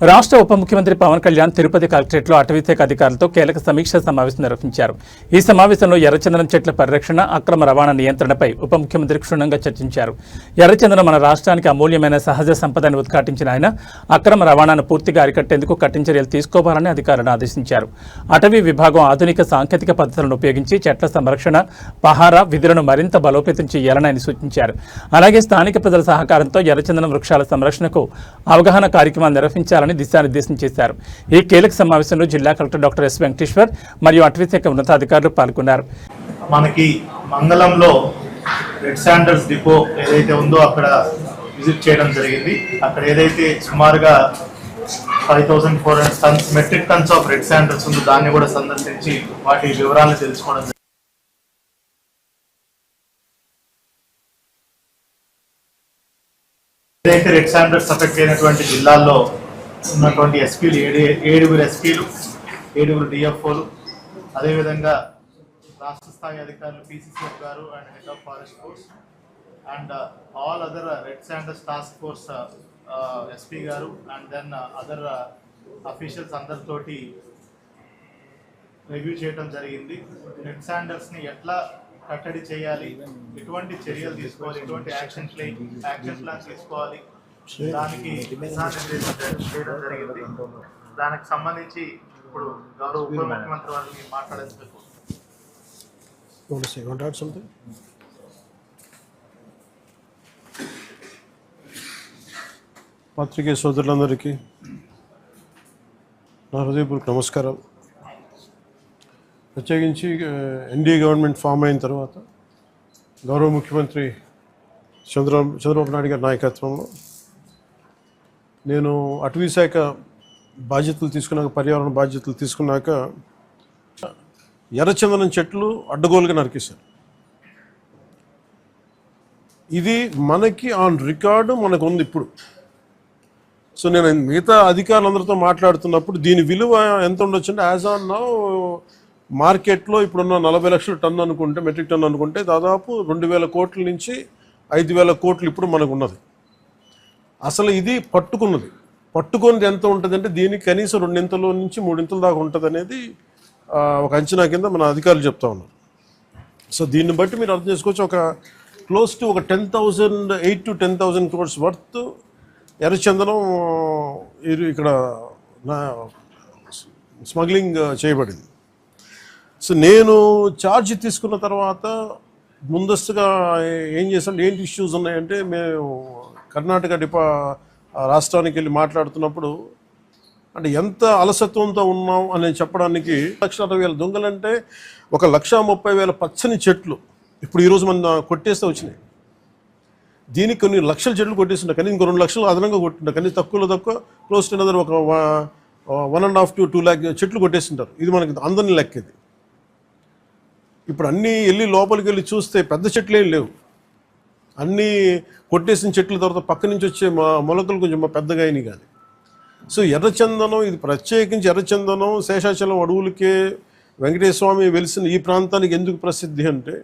రాష్ట్ర ఉప ముఖ్యమంత్రి పవన్ కళ్యాణ్ తిరుపతి కలెక్టరేట్లో అటవీశాఖ అధికారులతో కీలక సమీక్ష సమావేశం నిర్వహించారు. ఈ సమావేశంలో ఎర్రచందనం చెట్ల పరిరక్షణ అక్రమ రవాణా నియంత్రణపై ఉప ముఖ్యమంత్రి క్షుణ్ణంగా చర్చించారు. ఎర్రచందనం మన రాష్ట్రానికి అమూల్యమైన సహజ సంపదని ఉద్ఘాటించిన ఆయన అక్రమ రవాణాను పూర్తిగా అరికట్టేందుకు కఠిన చర్యలు తీసుకోవాలని అధికారులను ఆదేశించారు. అటవీ విభాగం ఆధునిక సాంకేతిక పద్ధతులను ఉపయోగించి చెట్ల సంరక్షణ పహారా విధులను మరింత బలోపేతం చేయాలని ఆయన సూచించారు. అలాగే స్థానిక ప్రజల సహకారంతో ఎర్రచందనం వృక్షాల సంరక్షణకు అవగాహన కార్యక్రమాలు నిర్వహించాలని దిశానిర్దేశం చేశారు. ఈ కీలక సమావేశంలో జిల్లా కలెక్టర్ డాక్టర్ ఎస్ వెంకటేశ్వర్ మరియు అటవీశాఖ ఉన్నతాధికారులు పాల్గొన్నారు. మనకి మంగళంలో రెడ్ శాండర్స్ డిపో ఏదైతే ఉందో అక్కడ విజిట్ చేయడం జరిగింది. అక్కడ ఏదైతే సుమారుగా five thousand four hundred tons metric tons of red sanders ఉందో దాన్ని కూడా సందర్శించి వాటి వివరాలు తెలుసుకోవడం జరిగింది. ఏదైతే రెడ్ శాండర్స్ అఫెక్ట్ అయినటువంటి జిల్లాల్లో ఉన్నటువంటి ఎస్పీలు ఏడు ఏడుగురు ఎస్పీలు ఏడుగురు డిఎఫ్ఓలు. అదేవిధంగా రాష్ట్ర స్థాయి అధికారులు పిసిసిఎఫ్ గారు and head of forest force and uh, all other uh, red sanders task force uh, SP గారు అండ్ దెన్ అదర్ అఫీషియల్స్ అందరితోటి రివ్యూ చేయడం జరిగింది. రెడ్ శాండర్స్ని ఎట్లా కట్టడి చేయాలి? ఎటువంటి చర్యలు తీసుకోవాలి? ఎటువంటి యాక్షన్ ప్లే యాక్షన్ ప్లాన్ తీసుకోవాలి? దానికి చేయడం జరిగింది దానికి సంబంధించి ఇప్పుడు గౌరవ ఉప ముఖ్యమంత్రి వారిని మాట్లాడేందుకు? పత్రికే సోదరులందరికీ నా హృదయపూర్వక నమస్కారాలు ప్రత్యేకించి ఎన్డీఏ గవర్నమెంట్ ఫామ్ అయిన తర్వాత గౌరవ ముఖ్యమంత్రి చంద్ర చంద్రబాబు నాయుడు గారి నాయకత్వంలో నేను అటవీ శాఖ బాధ్యతలు తీసుకున్నాక పర్యావరణ బాధ్యతలు తీసుకున్నాక ఎర్రచందనం చెట్లు అడ్డగోలుగా నరికేశారు. ఇది మనకి ఆన్ రికార్డు మనకు ఉంది ఇప్పుడు. సో నేను మిగతా అధికారులందరితో మాట్లాడుతున్నప్పుడు దీని విలువ ఎంత ఉండొచ్చు అంటే యాజ్ ఆన్ నౌ మార్కెట్లో ఇప్పుడున్న నలభై లక్షల టన్ను అనుకుంటే మెట్రిక్ టన్ను అనుకుంటే దాదాపు రెండు వేల కోట్ల నుంచి ఐదు వేల కోట్లు ఇప్పుడు మనకు ఉన్నది. అసలు ఇది పట్టుకున్నది. పట్టుకున్నది ఎంత ఉంటుందంటే దీనికి కనీసం రెండింతల నుంచి మూడింతల దాకా ఉంటుంది అనేది ఒక అంచనా కింద మన అధికారులు చెప్తా ఉన్నారు. సో దీన్ని బట్టి మీరు అర్థం చేసుకోవచ్చు ఒక క్లోజ్ టు ఒక ten thousand eight to ten thousand crores worth ఎర్రచందనం ఇక్కడ స్మగ్లింగ్ చేయబడింది. సో నేను ఛార్జ్ తీసుకున్న తర్వాత ముందస్తుగా ఏం చేసాం ఏంటి ఇష్యూస్ ఉన్నాయంటే మేము కర్ణాటక డిపా రాష్ట్రానికి వెళ్ళి మాట్లాడుతున్నప్పుడు అంటే ఎంత అలసత్వంతో ఉన్నాం అని చెప్పడానికి లక్ష అరవై వేల దొంగలంటే ఒక లక్ష ముప్పై వేల పచ్చని చెట్లు. ఇప్పుడు ఈరోజు మన కొట్టేస్తే వచ్చినాయి. దీనికి కొన్ని లక్షల చెట్లు కొట్టేస్తుండే కానీ ఇంకో రెండు లక్షలు అదనంగా కొట్టిండే కానీ తక్కువలో తక్కువ క్లోజ్ టు ఒక one and half to two lakh చెట్లు కొట్టేస్తుంటారు. ఇది మనకి అందరిని లెక్కేది. ఇప్పుడు అన్నీ వెళ్ళి లోపలికి వెళ్ళి చూస్తే పెద్ద చెట్లు ఏం లేవు. అన్నీ కొట్టేసిన చెట్ల తర్వాత పక్క నుంచి వచ్చే మా మొలకలు కొంచెం పెద్దగా అయినాయి కానీ. సో ఎర్రచందనం ఇది ప్రత్యేకించి ఎర్రచందనం శేషాచలం అడవులకే వెంకటేశ్వర స్వామి వెలిసిన ఈ ప్రాంతానికి ఎందుకు ప్రసిద్ధి అంటే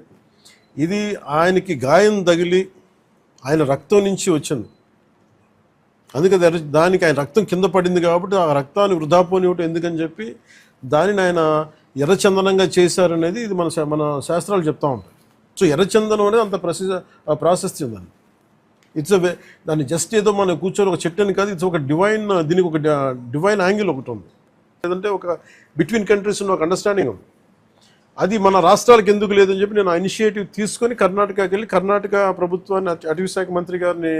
ఇది ఆయనకి గాయం తగిలి ఆయన రక్తం నుంచి వచ్చింది. అందుకే ఎర్ర దానికి ఆయన రక్తం కింద పడింది కాబట్టి ఆ రక్తాన్ని వృధా పోనివ్వటం ఎందుకని చెప్పి దానిని ఆయన ఎర్రచందనంగా చేశారనేది ఇది మన మన శాస్త్రాలు చెప్తా ఉంటాయి. సో ఎర్రచందనం అనేది అంత ప్రసిద్ధ ప్రాశస్త్యం దాన్ని ఇట్స్ వే దాన్ని జస్ట్ ఏదో మనం కూర్చొని ఒక చెట్టు అని కాదు ఇట్స్ ఒక డివైన్ దీనికి ఒక డివైన్ యాంగిల్ ఒకటి ఉంది. లేదంటే ఒక బిట్వీన్ కంట్రీస్ ఉన్న ఒక అండర్స్టాండింగ్ ఉంది. అది మన రాష్ట్రాలకు ఎందుకు లేదని చెప్పి నేను ఇనిషియేటివ్ తీసుకొని కర్ణాటకకి వెళ్ళి కర్ణాటక ప్రభుత్వాన్ని అటవీ శాఖ మంత్రి గారిని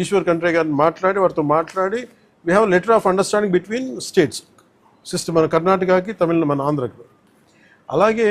ఈశ్వర్ కంట్రీ గారిని మాట్లాడి వారితో మాట్లాడి we have letter of understanding between states system మన కర్ణాటకకి తమిళ మన ఆంధ్రకి. అలాగే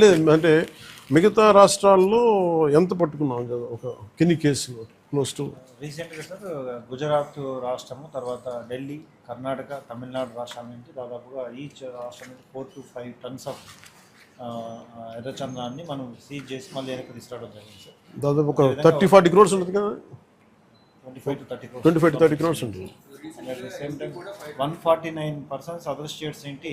లేదు అంటే మిగతా రాష్ట్రాల్లో ఎంత పట్టుకున్నాం? కదా ఒక కిన్ని కేసులు క్లోజ్ టు రీసెంట్గా సార్ గుజరాత్ రాష్ట్రము తర్వాత ఢిల్లీ కర్ణాటక తమిళనాడు రాష్ట్రాల నుంచి దాదాపుగా ఈచ్ రాష్ట్రం నుంచి four to five tons of ఎర్రచంద్రాన్ని మనం సీజ్ చేసి మళ్ళీ వెనక్కి తీసుకురావడం జరిగింది సార్ దాదాపు ఒక థర్టీ ఫార్టీ క్రోర్స్ ఉంటుంది కదా? Twenty five to thirty twenty five to thirty crores ఉంటుంది. At same time one forty nine persons other states ఏంటి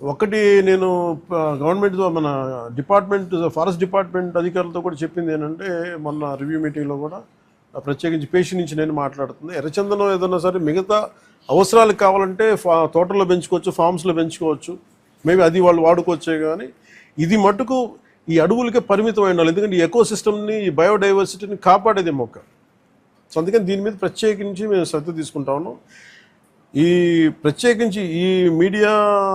ఒకటి నేను గవర్నమెంట్ మన డిపార్ట్మెంట్ ఫారెస్ట్ డిపార్ట్మెంట్ అధికారులతో కూడా చెప్పింది ఏంటంటే మొన్న రివ్యూ మీటింగ్లో కూడా ప్రత్యేకించి పేషి నుంచి నేను మాట్లాడుతుంది. ఎర్రచందనం ఏదన్నా సరే మిగతా అవసరాలకు కావాలంటే ఫా తోటల్లో పెంచుకోవచ్చు ఫామ్స్లో పెంచుకోవచ్చు. మేబీ అది వాళ్ళు వాడుకోవచ్చే కానీ ఇది మటుకు ఈ అడవులకే పరిమితం అయి ఎందుకంటే ఈ ఎకో సిస్టమ్ని ఈ బయోడైవర్సిటీని కాపాడేది మొక్క. సో అందుకని దీని మీద ప్రత్యేకించి మేము శ్రద్ధ తీసుకుంటా ఉన్నాం. ఈ ప్రత్యేకించి ఈ మీడియా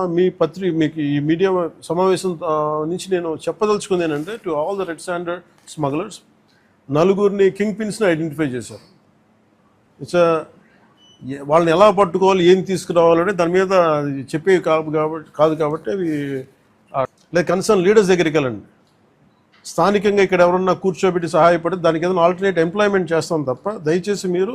మీ పత్రి మీకు ఈ మీడియా సమావేశం నుంచి నేను చెప్పదలుచుకుంది ఏంటంటే to all the red sanders smugglers నలుగురిని కింగ్ పిన్స్ని ఐడెంటిఫై చేశారు ఇట్స్ వాళ్ళని ఎలా పట్టుకోవాలి ఏం తీసుకురావాలంటే దాని మీద చెప్పేవి కాదు కాబట్టి కాదు కాబట్టి అవి లైక్ కన్సర్న్ లీడర్స్ దగ్గరికి వెళ్ళండి. స్థానికంగా ఇక్కడ ఎవరన్నా కూర్చోబెట్టి సహాయపడి దానికి ఏదైనా ఆల్టర్నేట్ ఎంప్లాయ్మెంట్ చేస్తాం తప్ప దయచేసి మీరు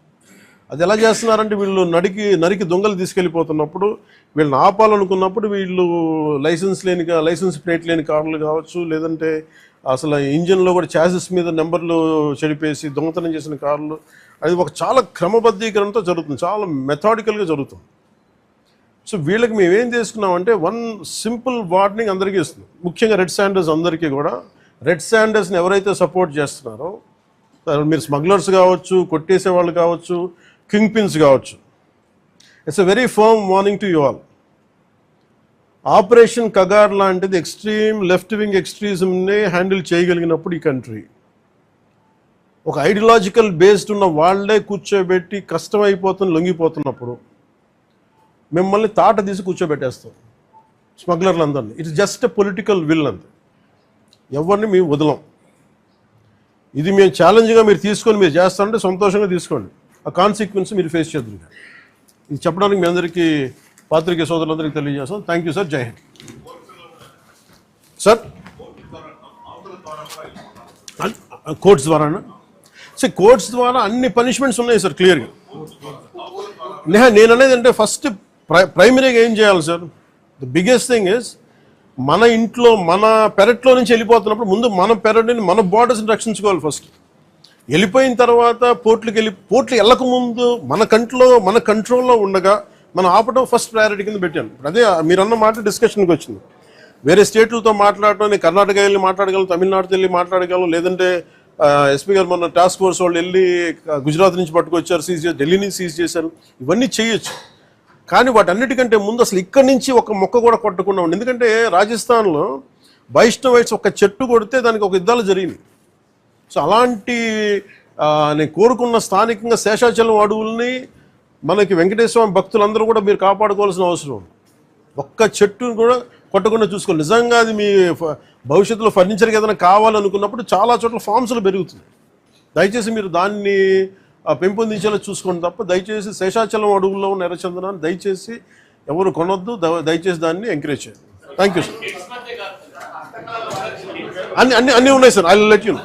అది ఎలా చేస్తున్నారంటే వీళ్ళు నడికి నరికి దొంగలు తీసుకెళ్ళిపోతున్నప్పుడు వీళ్ళని ఆపాలనుకున్నప్పుడు వీళ్ళు లైసెన్స్ లేని కా- లైసెన్స్ ప్లేట్ లేని కార్లు కావచ్చు లేదంటే అసలు ఇంజిన్లో కూడా ఛాసెస్ మీద నెంబర్లు చెడిపేసి దొంగతనం చేసిన కార్లు అది ఒక చాలా క్రమబద్ధీకరణతో జరుగుతుంది చాలా మెథాడికల్గా జరుగుతుంది. సో వీళ్ళకి మేము ఏం చేసుకున్నామంటే వన్ సింపుల్ వార్నింగ్ అందరికీ ఇస్తుంది ముఖ్యంగా రెడ్ శాండర్స్ అందరికీ కూడా. రెడ్ శాండర్స్ని ఎవరైతే సపోర్ట్ చేస్తున్నారో మీరు స్మగ్లర్స్ కావచ్చు కొట్టేసే వాళ్ళు కావచ్చు కింగ్ పిన్స్ కావచ్చు. It's a very firm warning to you all operation Kagar లాంటిది ఎక్స్ట్రీమ్ లెఫ్ట్ వింగ్ ఎక్స్ట్రీజంనే హ్యాండిల్ చేయగలిగినప్పుడు ఈ కంట్రీ ఒక ఐడియాలజికల్ బేస్డ్ ఉన్న వాళ్ళే కూర్చోబెట్టి కష్టమైపోతున్న లొంగిపోతున్నప్పుడు మిమ్మల్ని తాట తీసి కూర్చోబెట్టేస్తాం స్మగ్లర్లందరినీ. It's just a political will అంతే. ఎవరిని మేము వదలం. ఇది మేము ఛాలెంజ్గా మీరు తీసుకొని మీరు చేస్తారంటే సంతోషంగా తీసుకోండి. ఆ కాన్సిక్వెన్స్ మీరు ఫేస్ చేద్దరు ఇది చెప్పడానికి మీ అందరికీ పాత్రికే సోదరులందరికీ తెలియజేస్తాం. థ్యాంక్ యూ సార్ జై హింద్ సార్ కోర్ట్స్ ద్వారానా? సార్ కోర్ట్స్ ద్వారా అన్ని పనిష్మెంట్స్ ఉన్నాయి సార్ క్లియర్గా నేహ నేను అనేది అంటే ఫస్ట్ ప్రై ప్రైమరీగా ఏం చేయాలి sir the biggest thing is మన ఇంట్లో మన పెరట్లో నుంచి వెళ్ళిపోతున్నప్పుడు ముందు మన పెరటిని మన బార్డర్స్ని రక్షించుకోవాలి ఫస్ట్ వెళ్ళిపోయిన తర్వాత పోర్ట్లకు వెళ్ళి పోర్ట్లు వెళ్ళక ముందు మన కంట్లో మన కంట్రోల్లో ఉండగా మనం ఆపడం ఫస్ట్ ప్రయారిటీ కింద పెట్టాను. ఇప్పుడు అదే మీరన్న మాట డిస్కషన్కి వచ్చింది. వేరే స్టేట్లతో మాట్లాడటం నేను కర్ణాటక వెళ్ళి మాట్లాడగలను తమిళనాడుతో వెళ్ళి మాట్లాడగలను లేదంటే ఎస్పీ గారు మొన్న టాస్క్ ఫోర్స్ వాళ్ళు వెళ్ళి గుజరాత్ నుంచి పట్టుకొచ్చారు సీజ్ చేసి ఢిల్లీ నుంచి సీజ్ చేశారు. ఇవన్నీ చేయొచ్చు. కానీ వాటన్నిటికంటే ముందు అసలు ఇక్కడి నుంచి ఒక మొక్క కూడా కొట్టకుండా ఉండి. ఎందుకంటే రాజస్థాన్లో వైష్ణవైట్స్ ఒక చెట్టు కొడితే దానికి ఒక యుద్ధాలు జరిగినాయి. సో అలాంటి నేను కోరుకున్న స్థానికంగా శేషాచలం అడవుల్ని మనకి వెంకటేశ్వర భక్తులందరూ కూడా మీరు కాపాడుకోవాల్సిన అవసరం ఉంది. ఒక్క చెట్టును కూడా కొట్టకుండా చూసుకోవాలి. నిజంగా అది మీ ఫ- భవిష్యత్తులో ఫర్నిచర్కి ఏదైనా కావాలనుకున్నప్పుడు చాలా చోట్ల ఫామ్స్లు పెరుగుతుంది దయచేసి మీరు దాన్ని పెంపొందించేలా చూసుకోండి తప్ప దయచేసి శేషాచలం అడవుల్లో ఉన్న ఎర్రచందనాన్ని దయచేసి ఎవరు కొనొద్దు. దయచేసి దాన్ని ఎంకరేజ్ చేయండి. Thank you sir. అన్ని అన్ని అన్నీ ఉన్నాయి సార్. I let you